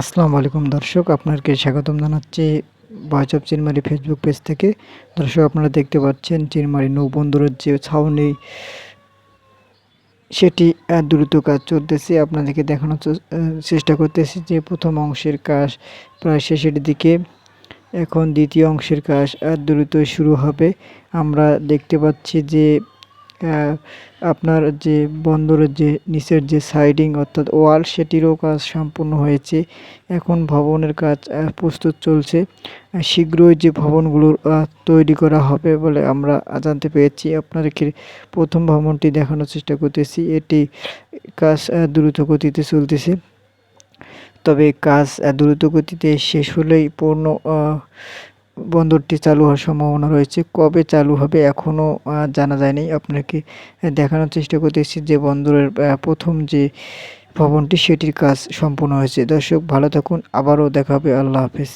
আসসালামু আলাইকুম দর্শক, আপনাকে স্বাগতম জানাচ্ছি voice of Chinmari Facebook page থেকে। দর্শক, আপনারা দেখতে পাচ্ছেন চিনমারি নৌবন্দরের যে ছাউনি, সেটি দ্রুত কাজ চলতেছে। আপনাদেরকে দেখানোর চেষ্টা করতেছি যে প্রথম অংশের কাজ প্রায় শেষের দিকে। এখন দ্বিতীয় অংশের কাজ দ্রুত শুরু হবে। আমরা দেখতে পাচ্ছি যে আপনার যে বন্দরের যে নিচের যে সাইডিং অর্থাৎ ওয়াল সেটিরও কাজ সম্পূর্ণ হয়েছে। এখন ভবনের কাজ প্রস্তুত চলছে। শীঘ্রই যে ভবনগুলোর আহ, তৈরি করা হবে বলে আমরা জানতে পেরেছি। আপনাদেরকে প্রথম ভবনটি দেখানোর চেষ্টা করতেছি। এটি কাজ দ্রুত গতিতে চলতেছে। তবে কাজ দ্রুত গতিতে শেষ হলেই পূর্ণ বন্দরটি চালু হওয়ার সম্ভাবনা রয়েছে। কবে চালু হবে এখনও জানা যায়নি। আপনাকে দেখানোর চেষ্টা করতেছি যে বন্দরের প্রথম যে ভবনটি, সেটির কাজ সম্পূর্ণ হয়েছে। দর্শক, ভালো থাকুন। আবারও দেখা হবে। আল্লাহ হাফেজ।